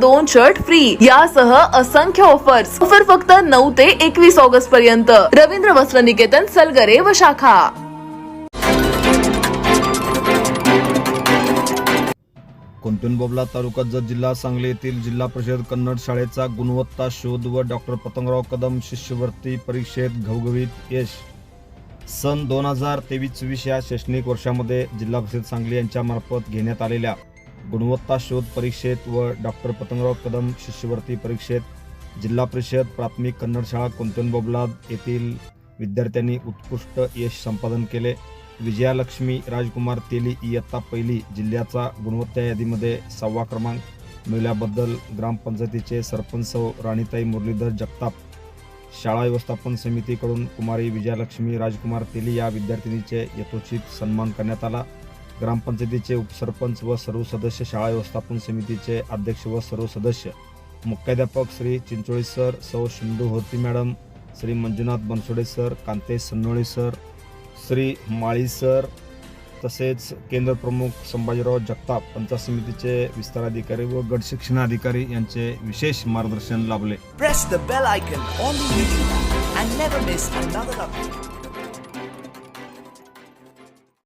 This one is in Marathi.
दोन शर्ट फ्री यासह असंख्य ऑफर्स ऑफर फक्त नऊ ते एकवीस ऑगस्ट पर्यंत. रवींद्र वस्त्र निकेतन सलगरे व शाखा. कोंटून बोबला तालुका जत जिल्हा सांगली येथील जिल्हा परिषद कन्नड शाळेचा गुणवत्ता शोध व डॉक्टर पतंगराव कदम शिष्यवृत्ती परीक्षेत घवघवीत यश. सन दोन हजार तेवीस चोवीस या शैक्षणिक वर्षामध्ये जिल्हा परिषद सांगली यांच्या मार्फत घेण्यात आलेल्या गुणवत्ता शोध परीक्षेत व डॉक्टर पतंगराव कदम शिष्यवृत्ती परीक्षेत जिल्हा परिषद प्राथमिक कन्नड शाळा कोंतन बोबलाद येथील विद्यार्थ्यांनी उत्कृष्ट यश संपादन केले. विजयालक्ष्मी राजकुमार तेली इयत्ता पहिली जिल्ह्याचा गुणवत्ता यादीमध्ये सहावा क्रमांक मिळाल्याबद्दल ग्रामपंचायतीचे सरपंच हो राणीताई मुरलीधर जगताप शाळा व्यवस्थापन समितीकडून कुमारी विजयालक्ष्मी राजकुमार तेली या विद्यार्थिनीचे यथोचित सन्मान करण्यात आला. ग्रामपंचायतीचे उपसरपंच व सर्व सदस्य शाळा व्यवस्थापन समितीचे अध्यक्ष व सर्व सदस्य. मुख्याध्यापक श्री चिंचोळी सर सौ शिंदू होती madam Shri Manjunath Bansode sir Kante Sannole sir Shri Mali sir तसेच केंद्र प्रमुख संभाजीराव जगताप पंचायत समितीचे विस्तार अधिकारी व गट शिक्षणाधिकारी यांचे विशेष मार्गदर्शन लाभले. Press the bell icon on